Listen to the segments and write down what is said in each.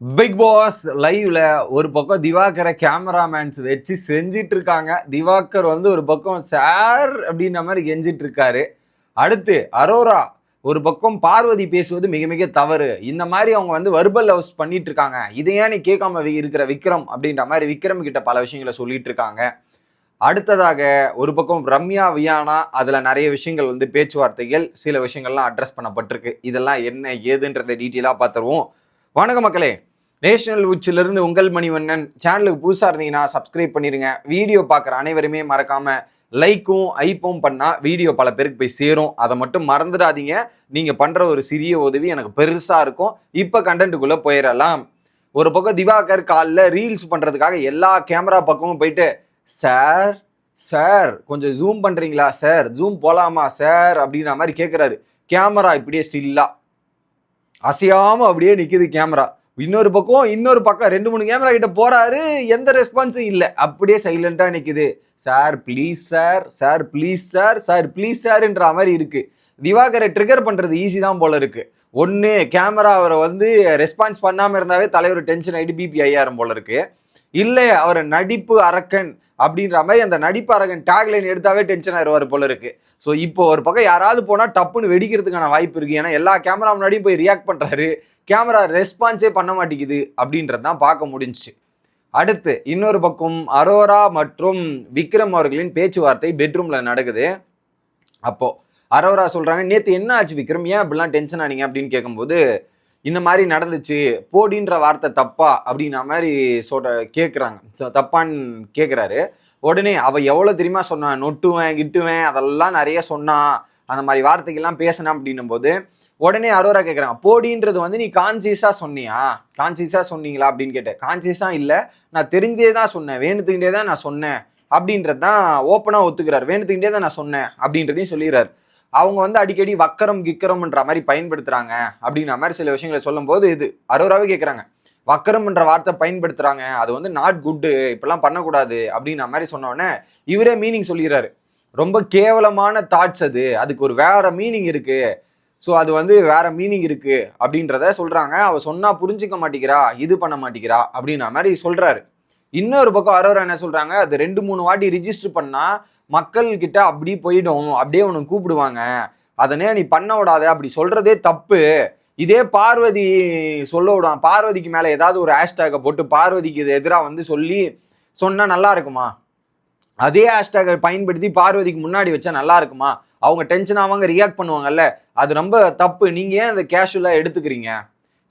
Big pass லைவ்ல ஒரு பக்கம் திவாகரை கேமராமேன்ஸ் வச்சு செஞ்சிட்டு இருக்காங்க திவாகர் வந்து ஒரு பக்கம் சார் அப்படின்ற மாதிரி கெஞ்சிட்டு இருக்காரு அடுத்து அரோரா ஒரு பக்கம் பார்வதி பேசுவது மிக மிக தவறு. இந்த மாதிரி அவங்க வந்து வர்பல் ஹவுஸ் பண்ணிட்டு இருக்காங்க இதையே நீ கேட்காம இருக்கிற விக்ரம் அப்படின்ற மாதிரி விக்ரம் கிட்ட பல விஷயங்களை சொல்லிட்டு இருக்காங்க அடுத்ததாக ஒரு பக்கம் ரம்யா வியானா அதில் நிறைய விஷயங்கள் வந்து பேச்சுவார்த்தைகள் சில விஷயங்கள்லாம் அட்ரஸ் பண்ணப்பட்டிருக்கு. இதெல்லாம் என்ன ஏதுன்றதை டீட்டெயிலாக பார்த்துருவோம் வணக்கம் மக்களே. நேஷனல் உச்சிலிருந்து உங்கள் மணிவண்ணன். சேனலுக்கு புதுசாக இருந்தீங்கன்னா சப்ஸ்கிரைப் பண்ணிடுங்க வீடியோ பார்க்குற அனைவருமே மறக்காமல் லைக்கும் ஐப்பும் பண்ணால் வீடியோ பல பேருக்கு போய் சேரும். அதை மட்டும் மறந்துடாதீங்க. நீங்கள் பண்ணுற ஒரு சிறிய உதவி எனக்கு பெருசாக இருக்கும். இப்போ கண்டென்ட்டுக்குள்ளே போயிடலாம். ஒரு பக்கம் திவாகர் காலில் ரீல்ஸ் பண்ணுறதுக்காக எல்லா கேமரா பக்கமும் போயிட்டு சார் சார் கொஞ்சம் ஜூம் பண்ணுறீங்களா சார் ஜூம் போகலாமா சார் அப்படின்ற மாதிரி கேட்குறாரு கேமரா இப்படியே ஸ்டில்லாக அசையாமல் அப்படியே நிற்கிது கேமரா இன்னொரு பக்கம் இன்னொரு பக்கம் ரெண்டு மூணு கேமரா கிட்ட போறாரு எந்த ரெஸ்பான்ஸும் இல்லை. அப்படியே சைலண்டா நிக்குது. Sir please sir sir please sir sir please சார்ன்ற மாதிரி இருக்கு. திவாகரை ட்ரிகர் பண்றது ஈஸி தான் போல இருக்கு. ஒன்று கேமரா அவரை வந்து ரெஸ்பான்ஸ் பண்ணாமல் இருந்தாவே தலைவர் டென்ஷன் ஆகிட்டு பிபி ஐயாயிரம் போல இருக்குது இல்லை அவர் நடிப்பு அரக்கன் அப்படின்ற மாதிரி அந்த நடிப்பு அரக்கன் டேக்லைன் எடுத்தாவே டென்ஷன் ஆயிடுவார் போல இருக்கு. ஸோ இப்போ ஒரு பக்கம் யாராவது போனால் டப்புன்னு வெடிக்கிறதுக்கான வாய்ப்பு இருக்கு. ஏன்னா எல்லா கேமரா முன்னாடியும் போய் ரியாக்ட் பண்ணுறாரு கேமரா ரெஸ்பான்ஸே பண்ண மாட்டேங்குது அப்படின்றது தான் பார்க்க முடிஞ்சிச்சு. அடுத்து இன்னொரு பக்கம் அரோரா மற்றும் விக்ரம் அவர்களின் பேச்சுவார்த்தை பெட்ரூமில் நடக்குது. அப்போது அரோரா சொல்கிறாங்க நேற்று என்ன ஆச்சு விக்ரம்? ஏன் அப்படிலாம் டென்ஷன் ஆனீங்க? அப்படின்னு கேட்கும்போது இந்த மாதிரி நடந்துச்சு போடின்ற வார்த்தை தப்பா அப்படின்ன மாதிரி சொல்ற கேட்குறாங்க ஸோ தப்பான்னு கேட்குறாரு உடனே அவள் எவ்வளோ தெரியுமா சொன்னான் நொட்டுவேன் கிட்டுவேன் அதெல்லாம் நிறைய சொன்னான் அந்த மாதிரி வார்த்தைக்கெல்லாம் பேசினா அப்படின்னும் போது உடனே அரோரா கேட்குறாங்க போடின்றது வந்து நீ கான்சியஸாக சொன்னியா? கான்சியஸாக சொன்னீங்களா அப்படின்னு கேட்டேன். கான்சியஸாக இல்லை நான் தெரிஞ்சே தான் சொன்னேன் வேணுத்துக்கிட்டே தான் நான் சொன்னேன் அப்படின்றது தான் ஓப்பனாக ஒத்துக்கிறார். வேணுத்துக்கிட்டே தான் நான் சொன்னேன் அப்படின்றதையும் சொல்லிடுறாரு. அவங்க வந்து அடிக்கடி வக்கரம் கிக்கரம்ன்ற மாதிரி பயன்படுத்துறாங்க அப்படின்ற மாதிரி சில விஷயங்களை சொல்லும்போது இது அரோராவே கேட்குறாங்க வக்கரம்ன்ற வார்த்தை பயன்படுத்துறாங்க. அது வந்து நாட் குட்டு இப்பெல்லாம் பண்ணக்கூடாது அப்படின்ற மாதிரி சொன்னோடனே இவரே மீனிங் சொல்லிடுறாரு. ரொம்ப கேவலமான தாட்ஸ் அது. அதுக்கு ஒரு வேற மீனிங் இருக்கு. ஸோ அது வந்து வேற மீனிங் இருக்கு அப்படின்றத சொல்றாங்க. அவ சொன்னா புரிஞ்சுக்க மாட்டேங்கிறா இது பண்ண மாட்டேங்கிறா அப்படின்ற மாதிரி சொல்றாரு. இன்னொரு பக்கம் அரோரா என்ன சொல்றாங்க? அது ரெண்டு மூணு வாட்டி ரிஜிஸ்டர் பண்ணா மக்கள்கிட்ட அப்படி போயிடும் அப்படியே உனக்கு கூப்பிடுவாங்க. அதனே நீ பண்ண விடாத அப்படி சொல்றதே தப்பு. இதே பார்வதி சொல்ல விடுவான் பார்வதிக்கு மேலே ஏதாவது ஒரு ஹேஷ்டேக்கை போட்டு பார்வதிக்கு இது எதிராக வந்து சொல்லி சொன்னால் நல்லா இருக்குமா? அதே ஹேஷ்டேக்கை பயன்படுத்தி பார்வதிக்கு முன்னாடி வச்சா நல்லா இருக்குமா? அவங்க டென்ஷன் ஆவாங்க ரியாக்ட் பண்ணுவாங்கல்ல. அது ரொம்ப தப்பு. நீங்கள் ஏன் அந்த கேஷுவலாக எடுத்துக்கிறீங்க?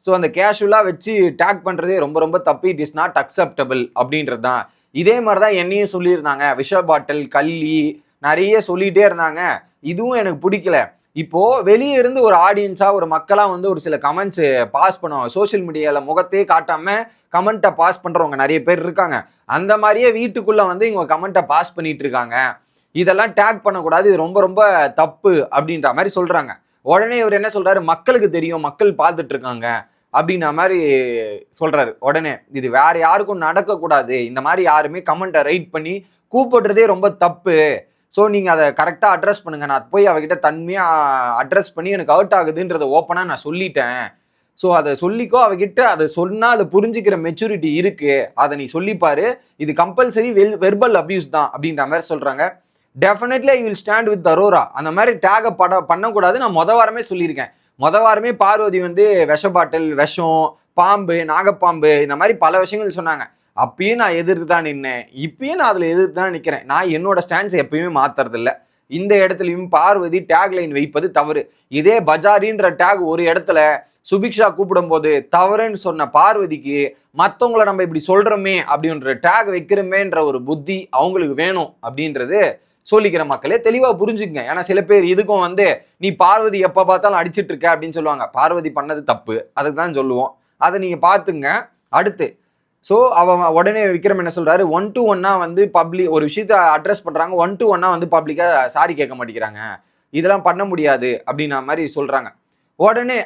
ஸோ அந்த கேஷுவலாக வச்சு டேக் பண்ணுறதே ரொம்ப ரொம்ப தப்பு. இட் இஸ் நாட் அக்செப்டபிள் அப்படின்றது தான் இதே மாதிரி தான் என்னையும் சொல்லியிருந்தாங்க. விஷ பாட்டில் கள்ளி நிறைய சொல்லிகிட்டே இருந்தாங்க. இதுவும் எனக்கு பிடிக்கல. இப்போ வெளியே இருந்து ஒரு ஆடியன்ஸா ஒரு மக்களா வந்து ஒரு சில கமெண்ட்ஸ் பாஸ் பண்ணுவாங்க. சோஷியல் மீடியால முகத்தையே காட்டாம கமெண்ட்டை பாஸ் பண்றவங்க நிறைய பேர் இருக்காங்க. அந்த மாதிரியே வீட்டுக்குள்ள வந்து இவங்க கமெண்ட்டை பாஸ் பண்ணிட்டு இருக்காங்க. இதெல்லாம் டேக் பண்ணக்கூடாது. இது ரொம்ப ரொம்ப தப்பு அப்படின்ற மாதிரி சொல்றாங்க. உடனே இவர் என்ன சொல்றாரு? மக்களுக்கு தெரியும். மக்கள் பார்த்துட்டு இருக்காங்க. அப்படின்ற மாதிரி சொல்றாரு. உடனே இது வேற யாருக்கும் நடக்கக்கூடாது. இந்த மாதிரி யாருமே கமெண்ட்டை ரைட் பண்ணி கூப்பிடுறதே ரொம்ப தப்பு. ஸோ நீங்கள் அதை கரெக்டாக அட்ரஸ் பண்ணுங்க. நான் போய் அவகிட்ட தன்மையாக அட்ரஸ் பண்ணி எனக்கு அவுட் ஆகுதுன்றதை ஓப்பனாக நான் சொல்லிட்டேன். ஸோ அதை சொல்லிக்கோ அவகிட்ட அதை சொன்னால் அதை புரிஞ்சுக்கிற மெச்சூரிட்டி இருக்கு. அதை நீ சொல்லிப்பாரு. இது கம்பல்சரி வெல் வெர்பல் அப்யூஸ் தான் அப்படின்ற மாதிரி சொல்கிறாங்க definitely I will stand with Arora அந்த மாதிரி டேகை பட பண்ணக்கூடாது நான் மொத வாரமே சொல்லியிருக்கேன். மொத வாரமே பார்வதி வந்து விஷ பாட்டில் விஷம் பாம்பு நாகப்பாம்பு இந்த மாதிரி பல விஷயங்கள் சொன்னாங்க. அப்பயும் நான் எதிர்த்து தான் நின்னேன். இப்பயும் நான் அதில் எதிர்த்து தான் நிற்கிறேன் நான் என்னோட ஸ்டாண்ட்ஸ் எப்பயுமே மாத்துறதில்ல. இந்த இடத்துலையும் பார்வதி டேக் லைன் வைப்பது தவறு. இதே பஜாரின்ற டேக் ஒரு இடத்துல சுபிக்ஷா கூப்பிடும்போது தவறுன்னு சொன்ன பார்வதிக்கு மற்றவங்கள நம்ம இப்படி சொல்றோமே அப்படின்ற டேக் வைக்கிறோமேன்ற ஒரு புத்தி அவங்களுக்கு வேணும் அப்படின்றது சொல்லிக்கிற மக்களே தெளிவாக புரிஞ்சுக்கங்க. ஏன்னா சில பேர் இதுக்கும் வந்து நீ பார்வதி எப்போ பார்த்தாலும் அடிச்சிட்டு இருக்க? அப்படின்னு சொல்லுவாங்க. பார்வதி பண்ணது தப்பு. அதுக்கு தான் சொல்லுவோம். அதை நீங்கள் பார்த்துங்க. அடுத்து ஸோ அவன் உடனே விக்ரம் என்ன சொல்கிறாரு ஒன் டு ஒன்னா வந்து பப்ளிக் ஒரு விஷயத்த அட்ரஸ் பண்ணுறாங்க ஒன் டு ஒன்னா வந்து பப்ளிக்காக சாரி கேட்க மாட்டேங்கிறாங்க. இதெல்லாம் பண்ண முடியாது. அப்படின்ன மாதிரி சொல்கிறாங்க உடனே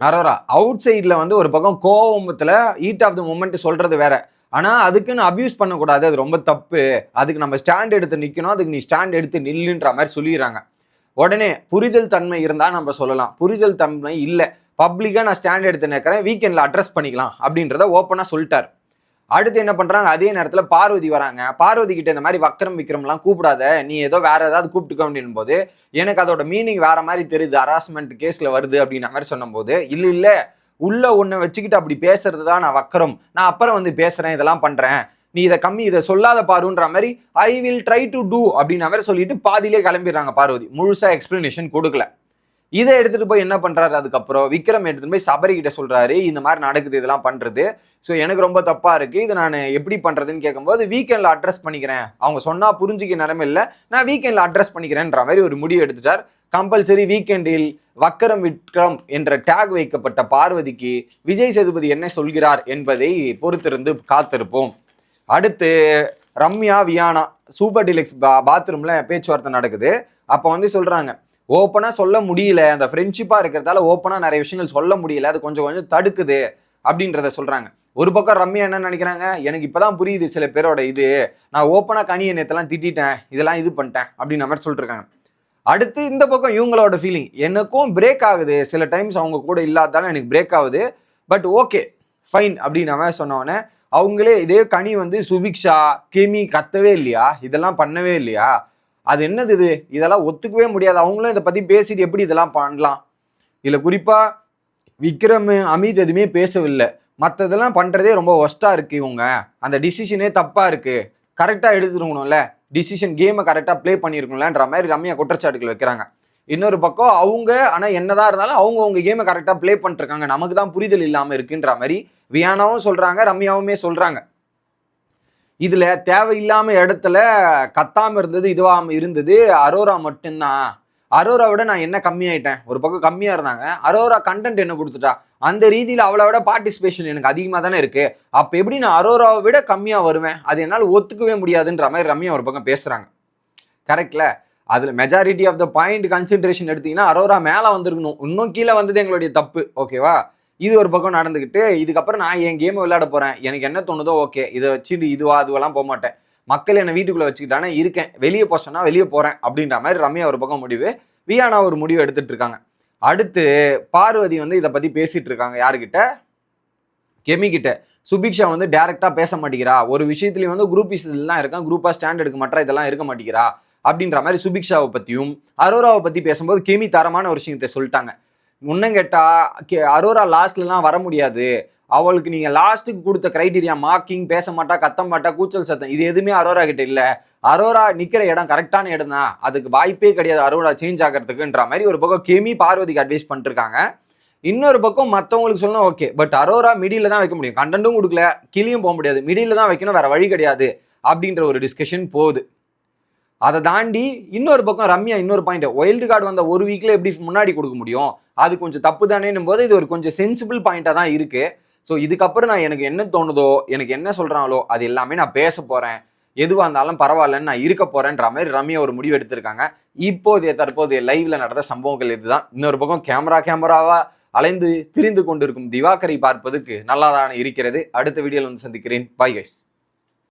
அரோரா அவுட் சைடில் வந்து ஒரு பக்கம் கோவமத்தில் ஈட் ஆஃப் த மூமெண்ட் சொல்கிறது வேற. ஆனால் அதுக்குன்னு அப்யூஸ் பண்ணக்கூடாது. அது ரொம்ப தப்பு. அதுக்கு நம்ம ஸ்டாண்ட் எடுத்து நிற்கணும் அதுக்கு நீ ஸ்டாண்ட் எடுத்து நில்லுன்ற மாதிரி சொல்லிடுறாங்க. உடனே புரிதல் தன்மை இருந்தால் நம்ம சொல்லலாம். புரிதல் தன்மை இல்லை. பப்ளிக்காக நான் ஸ்டாண்ட் எடுத்து நிற்கிறேன் வீக்கெண்டில் அட்ரஸ் பண்ணிக்கலாம் அப்படின்றத ஓப்பனாக சொல்லிட்டார். அடுத்து என்ன பண்ணுறாங்க அதே நேரத்தில் பார்வதி வராங்க. பார்வதி கிட்ட இந்த மாதிரி வக்ரம் விக்ரம்லாம் கூப்பிடாத. நீ ஏதோ வேற ஏதாவது கூப்பிட்டுக்க அப்படின் போது எனக்கு அதோட மீனிங் வேற மாதிரி தெரியுது. ஹராஸ்மெண்ட் கேஸில் வருது அப்படின்ற மாதிரி சொன்னபோது இல்லை இல்லை. உள்ள ஒண்ணு வச்சுக்கிட்டு அப்படி பேசுறது தான் நான் வக்கரம். நான் அப்புறம் வந்து பேசுறேன் இதெல்லாம் பண்றேன். நீ இதை கம்மி இதை சொல்லாத பாருன்ற மாதிரி I will try to do அப்படின்ற மாதிரி சொல்லிட்டு பாதியிலே கிளம்பிடுறாங்க பார்வதி. முழுசா எக்ஸ்பிளனேஷன் கொடுக்கல. இதை எடுத்துட்டு போய் என்ன பண்றாரு அதுக்கப்புறம்? விக்ரம் எடுத்துட்டு போய் சபரி கிட்ட சொல்றாரு இந்த மாதிரி நடக்குது இதெல்லாம் பண்றது. ஸோ எனக்கு ரொம்ப தப்பா இருக்கு. இதை நான் எப்படி பண்றதுன்னு கேட்கும்போது வீக்கெண்ட்ல அட்ரஸ் பண்ணிக்கிறேன். அவங்க சொன்னா புரிஞ்சுக்க நிலைமை இல்லை. நான் வீக்கெண்ட்ல அட்ரஸ் பண்ணிக்கிறேன்ற மாதிரி ஒரு முடிவு எடுத்துட்டார். கம்பல்சரி வீக்கெண்டில் வக்கரம் விக்ரம் என்ற டேக் வைக்கப்பட்ட பார்வதிக்கு விஜய் சேதுபதி என்ன சொல்கிறார் என்பதை பொறுத்திருந்து காத்திருப்போம். அடுத்து ரம்யா வியானா சூப்பர் டிலக்ஸ் பா பாத்ரூம்ல பேச்சுவார்த்தை நடக்குது. அப்போ வந்து சொல்றாங்க ஓப்பனாக சொல்ல முடியல அந்த ஃப்ரெண்ட்ஷிப்பாக இருக்கிறதால ஓப்பனாக நிறைய விஷயங்கள் சொல்ல முடியல அது கொஞ்சம் கொஞ்சம் தடுக்குது அப்படின்றத சொல்கிறாங்க ஒரு பக்கம் ரம்யா என்ன நினைக்கிறாங்க எனக்கு இப்பதான் புரியுது சில பேரோட இது. நான் ஓப்பனாக கனி எண்ணத்தெல்லாம் திட்டிட்டேன் இதெல்லாம் இது பண்ணிட்டேன் அப்படின்ற மாதிரி சொல்லிட்டுருக்காங்க அடுத்து இந்த பக்கம் இவங்களோட ஃபீலிங் எனக்கும் பிரேக் ஆகுது. சில டைம்ஸ் அவங்க கூட இல்லாதாலும் எனக்கு பிரேக் ஆகுது. பட் ஓகே ஃபைன் அப்படின்னு அவன் சொன்னோடனே அவங்களே இதே கனி வந்து சுபிக்ஷா கெமி கத்தவே இல்லையா? இதெல்லாம் பண்ணவே இல்லையா? அது என்னது இது? இதெல்லாம் ஒத்துக்கவே முடியாது. அவங்களும் இதை பற்றி பேசிட்டு எப்படி இதெல்லாம் பண்ணலாம்? இதில் குறிப்பாக விக்ரம் அமித் எதுவுமே பேசவில்லை. மற்றதெல்லாம் பண்ணுறதே ரொம்ப ஒஸ்ட்டாக இருக்குது இவங்க. அந்த டிசிஷனே தப்பாக இருக்குது கரெக்டாக எடுத்துருக்கணும்ல. டிசிஷன் கேமை கரெக்டாக ப்ளே பண்ணியிருக்கலான்ற மாதிரி ரம்யா குற்றச்சாட்டுகள் வைக்கிறாங்க. இன்னொரு பக்கம் அவங்க ஆனால் என்னதான் இருந்தாலும் அவங்க அவங்க கேமை கரெக்டாக ப்ளே பண்ணிருக்காங்க நமக்கு தான் புரிதல் இல்லாமல் இருக்குன்ற மாதிரி வியானாவும் சொல்கிறாங்க ரம்யாவுமே சொல்கிறாங்க இதில் தேவையில்லாமல் இடத்துல கத்தாமல் இருந்தது இதுவாக இருந்தது அரோரா மட்டும்தான். அரோரா விட நான் என்ன கம்மியாயிட்டேன்? ஒரு பக்கம் கம்மியா இருந்தாங்க. அரோரா கண்டென்ட் என்ன கொடுத்துட்டா? அந்த ரீதியில அவளை விட பார்ட்டிசிபேஷன் எனக்கு அதிகமா தானே இருக்கு. அப்ப எப்படி நான் அரோராவை விட கம்மியா வருவேன்? அது என்னால் ஒத்துக்கவே முடியாதுன்ற மாதிரி ரம்யா ஒரு பக்கம் பேசுறாங்க. கரெக்ட்ல அதுல majority of the point concentration எடுத்தீங்கன்னா அரோரா மேல வந்திருக்கணும். இன்னும் கீழே வந்தது எங்களுடைய தப்பு. ஓகேவா இது ஒரு பக்கம் நடந்துக்கிட்டு இதுக்கப்புறம் நான் என் கேமை விளையாட போறேன். எனக்கு என்ன தோணுதோ ஓகே இதை வச்சுட்டு இதுவா அதுவெல்லாம் போக மாட்டேன். மக்கள் என்னை வீட்டுக்குள்ளே வச்சுக்கிட்டானே இருக்கேன். வெளியே போக சொன்னால் வெளியே போகிறேன் அப்படின்ற மாதிரி ரம்யா ஒரு பக்கம் முடிவு வியானா ஒரு முடிவு எடுத்துட்டு இருக்காங்க. அடுத்து பார்வதி வந்து இதை பற்றி பேசிகிட்டு இருக்காங்க யாருக்கிட்ட கெமிக்கிட்ட சுபிக்ஷா வந்து டேரெக்டாக பேச மாட்டேங்கிறா. ஒரு விஷயத்துலையும் வந்து குரூப் தான் இருக்கான். குரூப்பாக ஸ்டாண்ட் எடுக்க மாட்டா இதெல்லாம் இருக்க மாட்டேங்கிறா. அப்படின்ற மாதிரி சுபிக்ஷாவை பற்றியும் அரோராவை பற்றி பேசும்போது கெமி தரமான ஒரு விஷயத்தை சொல்லிட்டாங்க. முன்னம் கே- அரோரா லாஸ்ட்லலாம் வர முடியாது. அவளுக்கு நீங்க லாஸ்ட்டுக்கு கொடுத்த கிரைட்டீரியா மார்க்கிங் பேச மாட்டா கத்த மாட்டா கூச்சல் சத்தம் இது எதுவுமே அரோரா கிட்ட இல்ல. அரோரா நிக்கிற இடம் கரெக்டான இடம் தான். அதுக்கு வாய்ப்பே கிடையாது அரோரா சேஞ்ச் ஆகிறதுக்குன்ற மாதிரி ஒரு பக்கம் கெமி பார்வதிக்கு அட்வைஸ் பண்ணிருக்காங்க. இன்னொரு பக்கம் மற்றவங்களுக்கு சொல்லணும் ஓகே பட் அரோரா மிடியில் தான் வைக்க முடியும். கண்டென்ட்டும் கொடுக்கல கிளியும் போக முடியாது. மிடியில் தான் வைக்கணும் வேற வழி கிடையாது அப்படின்ற ஒரு டிஸ்கஷன் போகுது. அதை தாண்டி இன்னொரு பக்கம் ரம்யா இன்னொரு பாயிண்ட் ஒயில்டு கார்டு வந்த ஒரு வீக்ல எப்படி முன்னாடி கொடுக்க முடியும்? அது கொஞ்சம் தப்பு தானேன்னும் போது இது ஒரு கொஞ்சம் சென்சிபிள் பாயிண்டாக தான் இருக்கு. ஸோ இதுக்கப்புறம் நான் எனக்கு என்ன தோணுதோ எனக்கு என்ன சொல்கிறாங்களோ அது எல்லாமே நான் பேச போகிறேன் எதுவாக இருந்தாலும் பரவாயில்லன்னு நான் இருக்க போகிறேன்ற மாதிரி ரம்யா ஒரு முடிவு எடுத்திருக்காங்க. இப்போதைய தற்போதைய லைவ்ல நடந்த சம்பவங்கள் இதுதான். இன்னொரு பக்கம் கேமரா கேமராவா அலைந்து திரிந்து கொண்டிருக்கும் திவாகரை பார்ப்பதுக்கு நல்லாதான இருக்கிறது. அடுத்த வீடியோவில் வந்து சந்திக்கிறேன். Bye guys